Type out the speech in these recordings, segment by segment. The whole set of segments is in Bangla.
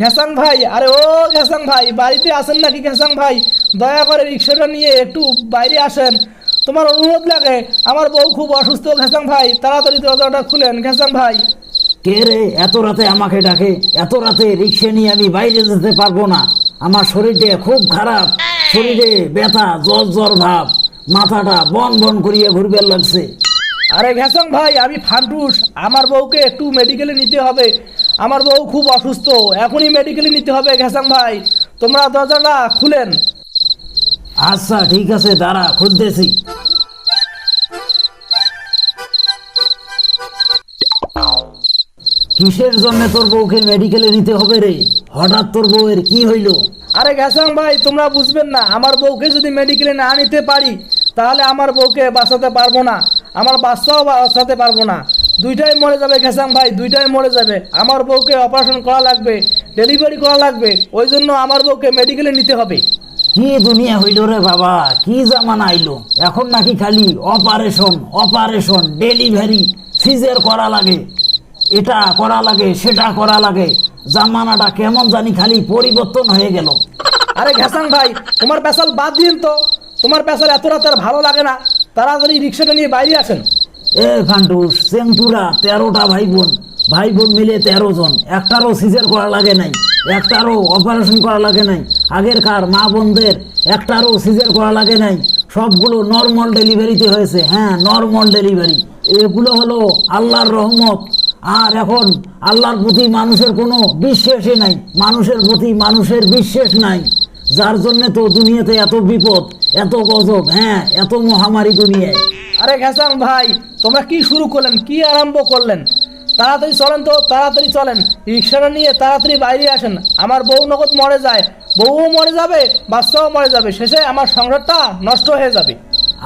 ঘেসাং ভাই আরে ও ঘেসাং ভাই বাড়িতে আসেন নাকি ঘেসাং ভাই? দয়া করে রিক্সাটা নিয়ে একটু বাইরে আসেন। তোমার অনুরোধ লাগে আমার বউ খুব অসুস্থ ঘেসাং ভাই তাড়াতাড়ি দরজাটা খুলেন ঘেসাং ভাই। কে রে এত রাতে আমাকে ডাকে এত রাতে রিক্সা নিয়ে আমি বাইরে যেতে পারব না। আমার শরীরটা খুব খারাপ শরীরে ব্যথা জ্বর জ্বর ভাব মাথাটা বন বন করিয়ে ঘুরবে লাগছে। আরে ঘেসাং ভাই আমি ফান্টুস। আমার বউকে একটু মেডিকেলে নিতে হবে। আমার বউ খুব অসুস্থ। এখনই মেডিকেলে নিতে হবে ঘেসাং ভাই। তোমরা দরজাটা খুলেন। আচ্ছা ঠিক আছে দাঁড়া খুঁজতেছি কিসের জন্য তোর বউকে মেডিকেলে নিতে হবে রে? হঠাৎ তোর বউয়ের কি হইল? আরে ঘেসাং ভাই তোমরা বুঝবেন না আমার বউকে যদি মেডিকেলে না নিতে পারি তাহলে আমার বউকে বাঁচাতে পারব না। আমার বাচ্চাও বাঁচাতে পারব না। দুইটাই মরে যাবে ঘেসাং ভাই দুইটাই মরে যাবে। আমার বউকে অপারেশন করা লাগবে ডেলিভারি করা লাগবে ওই জন্য আমার বউকে মেডিকেলে নিতে হবে। কি দুনিয়া হইল রে বাবা কি জামানা আইলো? এখন নাকি খালি অপারেশন অপারেশন ডেলিভারি সিজের করা লাগে। এটা করা লাগে সেটা করা লাগে। জামানাটা কেমন জানি খালি পরিবর্তন হয়ে গেল। আরে ঘেসাং ভাই তোমার পেশাল বাদ দিন তো। তোমার পেশাল এত রাত আর ভালো লাগে না। তাড়াতাড়ি রিক্সাটা নিয়ে বাইরে আসেন। এ ফান্টুস চেংটুরা তেরোটা ভাই বোন ভাই বোন মিলে তেরো জন। একটারও সিজার করা লাগে নাই, একটারও অপারেশন করা লাগে নাই। আগেরকার মা বোনদের একটারও সিজার করা লাগে নাই। সবগুলো নর্মাল ডেলিভারিতে হয়েছে। হ্যাঁ নর্মাল ডেলিভারি। এগুলো হলো আল্লাহর রহমত। আর এখন আল্লাহর প্রতি মানুষের কোনো বিশ্বাসই নাই। মানুষের প্রতি মানুষের বিশ্বাস নাই। যার জন্য তো দুনিয়াতে এত বিপদ এত গজব হ্যাঁ এত মহামারী দুনিয়ায়। আরে ঘেসাং ভাই তোমরা কি শুরু করলেন কি আরম্ভ করলেন? তাড়াতাড়ি চলেন তো তাড়াতাড়ি চলেন। রিক্সাটা নিয়ে তাড়াতাড়ি বাইরে আসেন। আমার বউ নগদ মরে যায়। বউও মরে যাবে বাচ্চাও মরে যাবে। শেষে আমার সংসারটা নষ্ট হয়ে যাবে।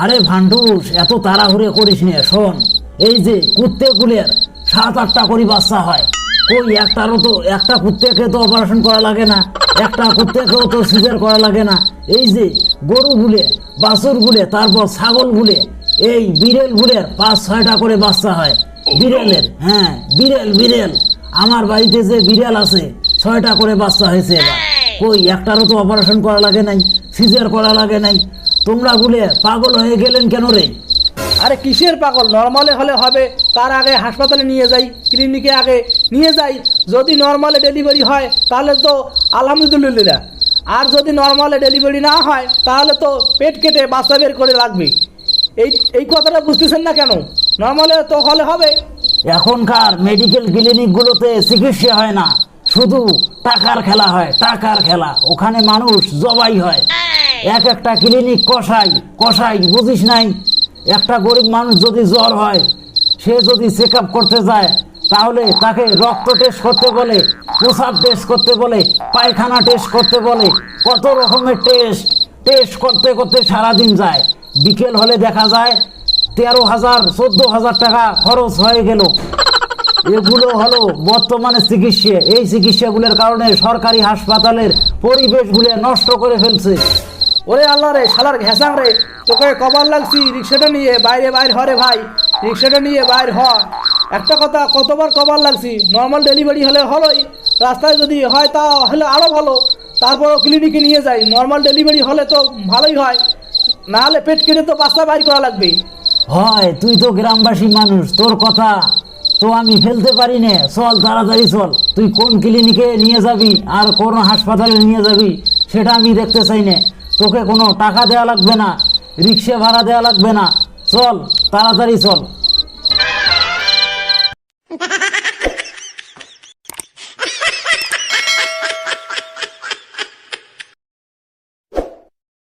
আরে ভান্ডুস এত তাড়াহুড়ে করিস নে শোন। এই যে কুত্তে কুলের সাত আটটা করে বাচ্চা হয়। কই একটারও তো একটা কুত্তেকে তো অপারেশন করা লাগে না একটা কুত্তেকেও তো সিজার করা লাগে না। এই যে গরু গুলে বাছুর গুলে তারপর ছাগল গুলে এই বিড়েল গুলের পাঁচ ছয়টা করে বাচ্চা হয়। বিড়েলের হ্যাঁ বিড়েল বিড়েল। আমার বাড়িতে যে বিড়াল আছে ছয়টা করে বাচ্চা হয়েছে এবার। কই একটারও তো অপারেশন করা লাগে নাই সিজার করা লাগে নাই। তোমরা গুলে পাগল হয়ে গেলেন কেন রে? আরে কিসের পাগল? নর্মালে হলে হবে তার আগে হাসপাতালে নিয়ে যাই ক্লিনিকে আগে নিয়ে যাই। যদি নর্মালে ডেলিভারি হয় তাহলে তো আলহামদুলিল্লাহ। আর যদি নর্মালে ডেলিভারি না হয় তাহলে তো পেট কেটে বাচ্চা বের করে লাগবে এই এই কথাটা বুঝতেছেন না কেন? নর্মালে তো হলে হবে। এখনকার মেডিকেল ক্লিনিকগুলোতে চিকিৎসা হয় না। শুধু টাকার খেলা হয় টাকার খেলা। ওখানে মানুষ জবাই হয়। এক একটা ক্লিনিক কষাই কষাই বুঝিস নাই? একটা গরিব মানুষ যদি জ্বর হয়, সে যদি চেক করতে যায়, তাহলে তাকে রক্ত টেস্ট করতে বলে, প্রসাব টেস্ট করতে বলে, পায়খানা টেস্ট করতে বলে, কত রকমের টেস্ট টেস্ট করতে করতে সারাদিন যায়। বিকেল হলে দেখা যায়, তেরো হাজার, চোদ্দ হাজার টাকা খরচ হয়ে গেল। এগুলো হলো বর্তমানে চিকিৎসা। এই চিকিৎসাগুলোর কারণে সরকারি হাসপাতালের পরিবেশগুলো নষ্ট করে ফেলছে। ওরে আল্লাহ রে, শালার ঘেসাং রে, তোকে কবার লাগছি, রিক্সাটা নিয়ে বাইরে বাইর হরে ভাই, রিক্সাটা নিয়ে বাইর হ। একটা কথা, কতবার কবার লাগছি নর্মাল ডেলিভারি হলে হলোই, রাস্তায় যদি হয় তা হলে আরও ভালো, তারপরও ক্লিনিকে নিয়ে যাই নর্মাল ডেলিভারি হলে তো ভালোই হয় না হলে পেট কেটে তো বাচ্চা বাইর করা লাগবে। হয়, তুই তো গ্রামবাসী মানুষ, তোর কথা, তো আমি ফেলতে পারি না, চল তাড়াতাড়ি চল, তুই কোন ক্লিনিকে নিয়ে যাবি, আর কোন হাসপাতালে নিয়ে যাবি, সেটা আমি দেখতে চাই না। তোকে কোনো টাকা দেওয়া লাগবে না রিক্সা ভাড়া দেওয়া লাগবে না। চল তাড়াতাড়ি চল।